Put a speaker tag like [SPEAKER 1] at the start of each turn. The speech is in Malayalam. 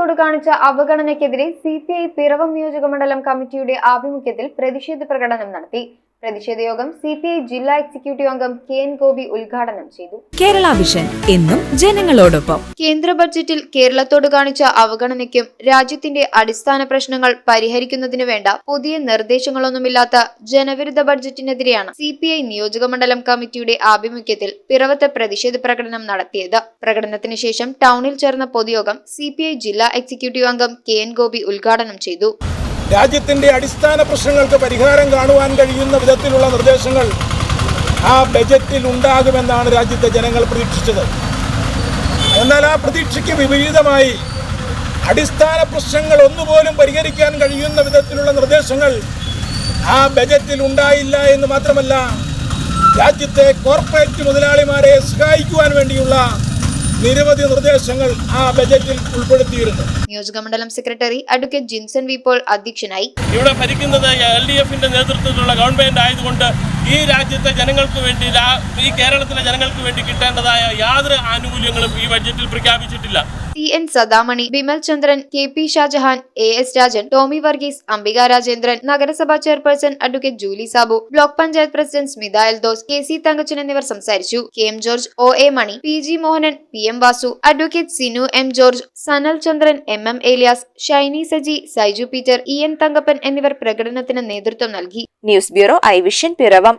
[SPEAKER 1] കേരളത്തോട് കാണിച്ച അവഗണനയ്ക്കെതിരെ സി പി ഐ പിറവം നിയോജകമണ്ഡലം കമ്മിറ്റിയുടെ ആഭിമുഖ്യത്തിൽ പ്രതിഷേധ പ്രകടനം നടത്തി. പ്രതിഷേധ യോഗം സി പി ഐ ജില്ലാ എക്സിക്യൂട്ടീവ് അംഗം കെ എൻ ഗോപി ഉദ്ഘാടനം ചെയ്തു.
[SPEAKER 2] കേരള വിഷൻ എന്നും ജനങ്ങളോടൊപ്പം.
[SPEAKER 1] കേന്ദ്ര ബഡ്ജറ്റിൽ കേരളത്തോട് കാണിച്ച അവഗണനയ്ക്കും രാജ്യത്തിന്റെ അടിസ്ഥാന പ്രശ്നങ്ങൾ പരിഹരിക്കുന്നതിനു വേണ്ട പുതിയ നിർദ്ദേശങ്ങളൊന്നുമില്ലാത്ത ജനവിരുദ്ധ ബഡ്ജറ്റിനെതിരെയാണ് സി പി ഐ നിയോജകമണ്ഡലം കമ്മിറ്റിയുടെ ആഭിമുഖ്യത്തിൽ പിറവത്തെ പ്രതിഷേധ പ്രകടനം നടത്തിയത്. പ്രകടനത്തിന് ശേഷം ടൗണിൽ ചേർന്ന പൊതുയോഗം സി പി ഐ ജില്ലാ എക്സിക്യൂട്ടീവ് അംഗം കെ എൻ ഗോപി ഉദ്ഘാടനം ചെയ്തു.
[SPEAKER 3] രാജ്യത്തിന്റെ അടിസ്ഥാന പ്രശ്നങ്ങൾക്ക് പരിഹാരം കാണുവാൻ കഴിയുന്ന വിധത്തിലുള്ള നിർദ്ദേശങ്ങൾ ആ ബജറ്റിൽ ഉണ്ടാകുമെന്നാണ് രാജ്യത്തെ ജനങ്ങൾ പ്രതീക്ഷിച്ചത്. എന്നാൽ ആ പ്രതീക്ഷയ്ക്ക് വിപരീതമായി അടിസ്ഥാന പ്രശ്നങ്ങൾ ഒന്നുപോലും പരിഹരിക്കാൻ കഴിയുന്ന വിധത്തിലുള്ള നിർദ്ദേശങ്ങൾ ആ ബജറ്റിൽ ഉണ്ടായില്ല എന്ന് മാത്രമല്ല രാജ്യത്തെ കോർപ്പറേറ്റ് മുതലാളിമാരെ സഹായിക്കുവാൻ വേണ്ടിയുള്ള നിരവധി നിർദ്ദേശങ്ങൾ ആ ബജറ്റിൽ ഉൾപ്പെടുത്തിയിരുന്നു
[SPEAKER 1] നിയോജകമണ്ഡലം secretary advocate Jinson V Paul അധ്യക്ഷനായി.
[SPEAKER 4] ഇവിടെ ഭരിക്കുന്നത് എൽ ഡി എഫിന്റെ നേതൃത്വത്തിലുള്ള ഗവൺമെന്റ് ആയതുകൊണ്ട് ഈ രാജ്യത്തെ ജനങ്ങൾക്ക് വേണ്ടി ഈ കേരളത്തിലെ ജനങ്ങൾക്ക് വേണ്ടി കിട്ടേണ്ടതായ യാതൊരു ആനുകൂല്യങ്ങളും ഈ ബഡ്ജറ്റിൽ പ്രഖ്യാപിച്ചിട്ടില്ല.
[SPEAKER 1] C N Sadamani Bimal Chandran K P Shajahan A S Rajan Tomy Varghese Ambika Rajendran നഗരസഭാ chairperson advocate Julie Sabu block panchayat president Smitha Eldhose K C Thankachan എന്നിവർ സംസാരിച്ചു. K M George O A Mani P G Mohanan P M Vasu advocate Sinu M George Sanal Chandran M M Eliyas Shiny Saji Saiju Peter E N Thankappan എന്നിവർ പ്രകടനത്തിന് നേതൃത്വം നൽകി.
[SPEAKER 2] News bureau I vision Piravom.